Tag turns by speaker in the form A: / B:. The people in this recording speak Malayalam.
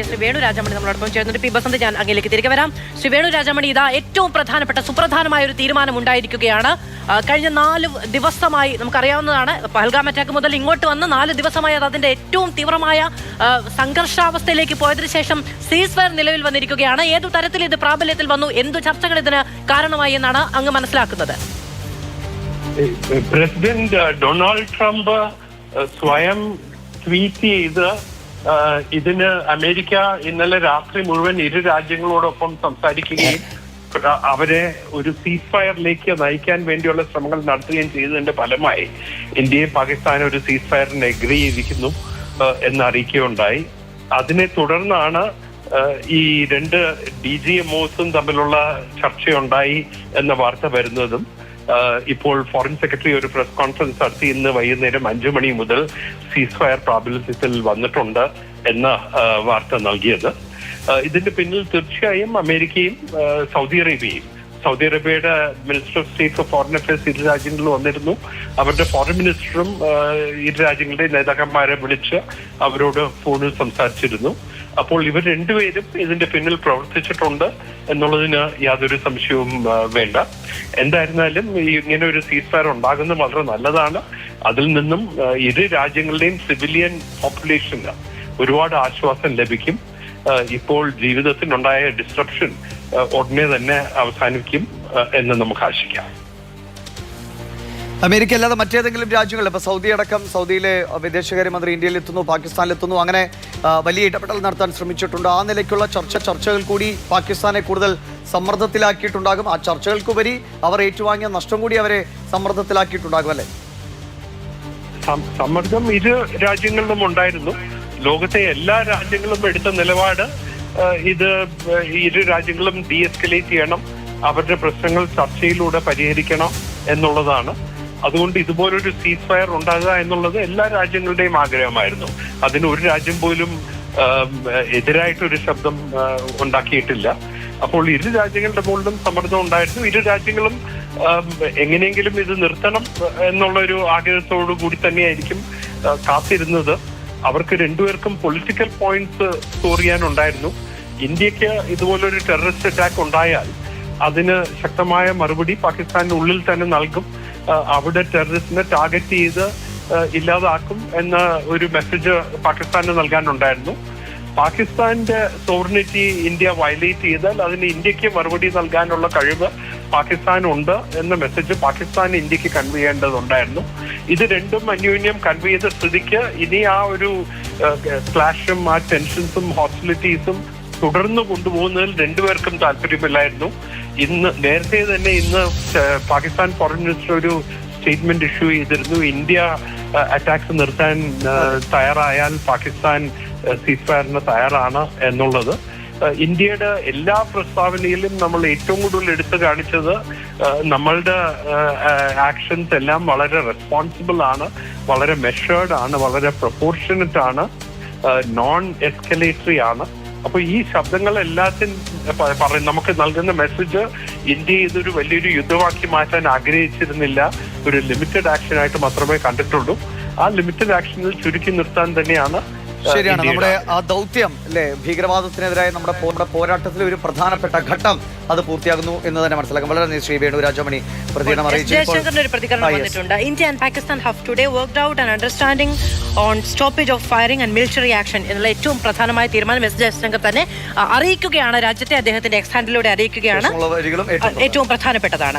A: കൂടി ശ്രീ വേണു രാജമണി നമ്മളോടൊപ്പം ചേർന്നിട്ട്. പി ബസന്ത് ഞാൻ അങ്ങേലേക്ക് തിരികെ വരാം. ശ്രീ വേണു രാജമണി ഇതാ ഏറ്റവും പ്രധാനപ്പെട്ട സുപ്രധാനമായ ഒരു തീരുമാനം ഉണ്ടായിരിക്കുകയാണ്. കഴിഞ്ഞ നാല് ദിവസമായി നമുക്കറിയാവുന്നതാണ് പഹൽഗാം അറ്റാക്ക് മുതൽ ഇങ്ങോട്ട് വന്ന് നാല് ദിവസമായി അത് അതിന്റെ ഏറ്റവും തീവ്രമായ സംഘർഷാവസ്ഥയിലേക്ക് പോയതിനു ശേഷം സീസ് ഫയർ നിലവിൽ വന്നിരിക്കുകയാണ്. ഏതു തരത്തിൽ ഇത് പ്രാബല്യത്തിൽ വന്നു? എന്തു ചർച്ചകൾ ഇതിന് കാരണമായി എന്നാണ് അങ്ങ് മനസ്സിലാക്കുന്നത്.
B: പ്രസിഡന്റ് ഡൊണാൾഡ് ട്രംപ് സ്വയം ട്വീറ്റ് ചെയ്ത് ഇതിന് അമേരിക്ക ഇന്നലെ രാത്രി മുഴുവൻ ഇരു രാജ്യങ്ങളോടൊപ്പം സംസാരിക്കുകയും അവരെ ഒരു സീസ് ഫയറിലേക്ക് നയിക്കാൻ വേണ്ടിയുള്ള ശ്രമങ്ങൾ നടത്തുകയും ചെയ്തതിന്റെ ഫലമായി ഇന്ത്യയും പാകിസ്ഥാനും ഒരു സീസ് ഫയറിന് എഗ്രി ചെയ്തിരിക്കുന്നു എന്നറിയിക്കുകയുണ്ടായി അതിനെ തുടർന്നാണ് ഈ രണ്ട് ഡി ജി എം ഒസും തമ്മിലുള്ള ചർച്ചയുണ്ടായി എന്ന വാർത്ത വരുന്നതും. ഇപ്പോൾ ഫോറിൻ സെക്രട്ടറി ഒരു പ്രസ് കോൺഫറൻസ് നടത്തി ഇന്ന് വൈകുന്നേരം അഞ്ചു മണി മുതൽ സീസ് ഫയർ പ്രാബല്യത്തിൽ വന്നിട്ടുണ്ട് എന്ന വാർത്ത നൽകിയത്. ഇതിന്റെ പിന്നിൽ തീർച്ചയായും അമേരിക്കയും സൗദി അറേബ്യയും. സൗദി അറേബ്യയുടെ minister of state for foreign affairs ഇരു രാജ്യങ്ങളിൽ വന്നിരുന്നു. അവരുടെ ഫോറിൻ മിനിസ്റ്ററും ഇരു രാജ്യങ്ങളുടെ നേതാക്കന്മാരെ വിളിച്ച് അവരോട് ഫോണിൽ സംസാരിച്ചിരുന്നു. അപ്പോൾ ഇവർ രണ്ടുപേരും ഇതിന്റെ പിന്നിൽ പ്രവർത്തിച്ചിട്ടുണ്ട് എന്നുള്ളതിന് യാതൊരു സംശയവും വേണ്ട. എന്തായിരുന്നാലും ഇങ്ങനെ ഒരു സീസ് ഫയർ ഉണ്ടാകുന്നത് വളരെ നല്ലതാണ്. അതിൽ നിന്നും ഇരു രാജ്യങ്ങളുടെയും സിവിലിയൻ പോപ്പുലേഷന് ഒരുപാട് ആശ്വാസം ലഭിക്കും. ഇപ്പോൾ ജീവിതത്തിനുണ്ടായ ഡിസ്ട്രപ്ഷൻ ഉടനെ തന്നെ അവസാനിക്കും എന്ന് നമുക്ക് ആശിക്കാം.
C: അമേരിക്ക അല്ലാതെ മറ്റേതെങ്കിലും രാജ്യങ്ങൾ ഇപ്പൊ സൗദി അടക്കം സൗദിയിലെ വിദേശകാര്യമന്ത്രി പാകിസ്ഥാനിൽ എത്തുന്നു അങ്ങനെ വലിയ ഇടപെടൽ നടത്താൻ ശ്രമിച്ചിട്ടുണ്ട്. ആ നിലയ്ക്കുള്ള ചർച്ച ചർച്ചകൾ കൂടി പാകിസ്ഥാനെ കൂടുതൽ സമ്മർദ്ദത്തിലാക്കിയിട്ടുണ്ടാകും. ആ ചർച്ചകൾക്കുപരി അവർ ഏറ്റുവാങ്ങിയ നഷ്ടം കൂടി അവരെ സമ്മർദ്ദത്തിലാക്കിയിട്ടുണ്ടാകും അല്ലേ?
B: സമ്മർദ്ദം ഇരു രാജ്യങ്ങളിലും ഉണ്ടായിരുന്നു. ലോകത്തെ എല്ലാ രാജ്യങ്ങളും എടുത്ത നിലപാട് ഇത് ഇരു രാജ്യങ്ങളും ഡി എസ്കലേറ്റ് ചെയ്യണം അവരുടെ പ്രശ്നങ്ങൾ ചർച്ചയിലൂടെ പരിഹരിക്കണം എന്നുള്ളതാണ്. അതുകൊണ്ട് ഇതുപോലൊരു സീസ് ഫയർ ഉണ്ടാകുക എന്നുള്ളത് എല്ലാ രാജ്യങ്ങളുടെയും ആഗ്രഹമായിരുന്നു. അതിന് ഒരു രാജ്യം പോലും എതിരായിട്ടൊരു ശബ്ദം ഉണ്ടാക്കിയിട്ടില്ല. അപ്പോൾ ഇരു രാജ്യങ്ങളുടെ മുകളിലും സമ്മർദ്ദം ഉണ്ടായിരുന്നു. ഇരു രാജ്യങ്ങളും എങ്ങനെയെങ്കിലും ഇത് നിർത്തണം എന്നുള്ള ഒരു ആഗ്രഹത്തോടു കൂടി തന്നെയായിരിക്കും കാത്തിരുന്നത്. അവർക്ക് രണ്ടുപേർക്കും പൊളിറ്റിക്കൽ പോയിന്റ്സ് സ്കോർ ചെയ്യാനുണ്ടായിരുന്നു. ഇന്ത്യയ്ക്ക് ഇതുപോലൊരു ടെററിസ്റ്റ് അറ്റാക്ക് ഉണ്ടായാൽ അതിന് ശക്തമായ മറുപടി പാകിസ്ഥാനുള്ളിൽ തന്നെ നൽകും. അവിടെ ടെററിസ്റ്റിനെ ടാർഗറ്റ് ചെയ്ത് ഇല്ലാതാക്കും എന്ന ഒരു മെസ്സേജ് പാകിസ്ഥാന് നൽകാനുണ്ടായിരുന്നു. പാകിസ്ഥാന്റെ സോറിനിറ്റി ഇന്ത്യ വയലേറ്റ് ചെയ്താൽ അതിന് ഇന്ത്യയ്ക്ക് മറുപടി നൽകാനുള്ള കഴിവ് പാകിസ്ഥാനുണ്ട് എന്ന മെസ്സേജ് പാകിസ്ഥാൻ ഇന്ത്യയ്ക്ക് കൺവേ ചെയ്യേണ്ടതുണ്ടായിരുന്നു. ഇത് രണ്ടും അന്യോന്യം കൺവേ ചെയ്ത സ്ഥിതിക്ക് ഇനി ആ ഒരു ക്ലാഷും ആ ടെൻഷൻസും ഹോസ്റ്റിലിറ്റീസും തുടർന്ന് കൊണ്ടുപോകുന്നതിൽ രണ്ടുപേർക്കും താല്പര്യമില്ലായിരുന്നു. ഇന്ന് നേരത്തെ തന്നെ ഇന്ന് പാകിസ്ഥാൻ ഫോറിൻ മിനിസ്റ്റർ ഒരു സ്റ്റേറ്റ്മെന്റ് ഇഷ്യൂ ചെയ്തിരുന്നു. ഇന്ത്യ അറ്റാക്സ് നിർത്താൻ തയ്യാറായാൽ പാകിസ്ഥാൻ സീസ് ഫയറിന് തയ്യാറാണ് എന്നുള്ളത്. ഇന്ത്യയുടെ എല്ലാ പ്രസ്താവനയിലും നമ്മൾ ഏറ്റവും കൂടുതൽ എടുത്തു കാണിച്ചത് നമ്മളുടെ ആക്ഷൻസ് എല്ലാം വളരെ റെസ്പോൺസിബിൾ ആണ് വളരെ മെഷേർഡ് ആണ് വളരെ പ്രൊപ്പോർഷനറ്റ് ആണ് നോൺ എസ്കലേറ്ററി ആണ്. അപ്പൊ ഈ ശബ്ദങ്ങൾ എല്ലാത്തിനും പറയും നമുക്ക് നൽകുന്ന മെസ്സേജ് ഇന്ത്യ ഇതൊരു വലിയൊരു യുദ്ധമാക്കി മാറ്റാൻ ആഗ്രഹിച്ചിരുന്നില്ല. ഒരു ലിമിറ്റഡ് ആക്ഷൻ ആയിട്ട് മാത്രമേ കണ്ടിട്ടുള്ളൂ. ആ ലിമിറ്റഡ് ആക്ഷനിൽ ചുരുക്കി നിർത്താൻ തന്നെയാണ്
C: ശരിയാണ്. നമ്മുടെ ആ ദൗത്യം അല്ലെ? ഭീകരവാദത്തിനെതിരായ നമ്മുടെ നമ്മുടെ പോരാട്ടത്തിലെ ഒരു പ്രധാനപ്പെട്ട ഘട്ടം അത് പൂർത്തിയാകുന്നു എന്ന് തന്നെ മനസ്സിലാക്കാം. വളരെ നന്ദി ശ്രീ വേണു രാജമണി പ്രതികരണം അറിയിച്ചു
A: India and Pakistan have today worked out and understanding on stoppage of firing and military action എന്നുള്ള ഏറ്റവും പ്രധാനമായ തീരുമാനം എസ് ജയശങ്കർ തന്നെ അറിയിക്കുകയാണ്. രാജ്യത്തെ അദ്ദേഹത്തിന്റെ എക്സ് ഹാൻഡിലൂടെ അറിയിക്കുകയാണ്. ഏറ്റവും പ്രധാനപ്പെട്ടതാണ്.